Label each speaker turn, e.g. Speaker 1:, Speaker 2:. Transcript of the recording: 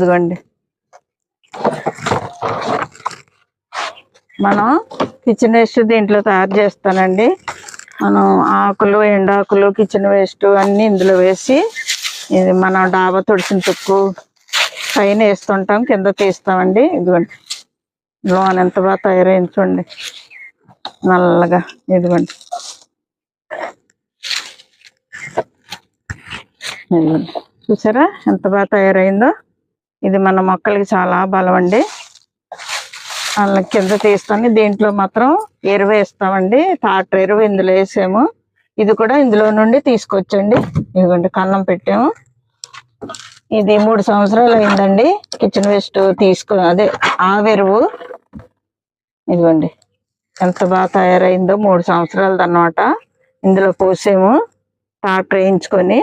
Speaker 1: ఇదిగోండి. మనం kitchen waste దీంట్లో తయారు చేస్తానండి. మనం ఆకులు ఎండాకులు కిచెన్ వేస్ట్ అన్నీ ఇందులో వేసి ఇది మనం డాబా తుడిసిన తుక్కు పైన వేస్తుంటాం కింద తీస్తామండి ఇదిగోండి. లోన్ ఎంత బాగా తయారైంది చూడండి. నల్లగా ఇదిగోండి. ఇదిగోండి. చూసారా ఎంత బాగా తయారైందో? ఇది మన మొక్కలకి చాలా బలం అండి అలా కింద తీస్తాను దీంట్లో మాత్రం ఎరువు వేస్తామండి. తాటర్ ఎరువు ఇందులో వేసాము. ఇది కూడా ఇందులో నుండి తీసుకొచ్చండి. ఇదిగోండి కన్నం పెట్టాము. ఇది మూడు సంవత్సరాలు అయిందండి. కిచెన్ వేస్ట్ తీసుకో అదే ఆవెరువు ఇదిగోండి ఎంత బాగా తయారైందో మూడు సంవత్సరాలది అన్నమాట ఇందులో పోసాము. తాటర్ వేయించుకొని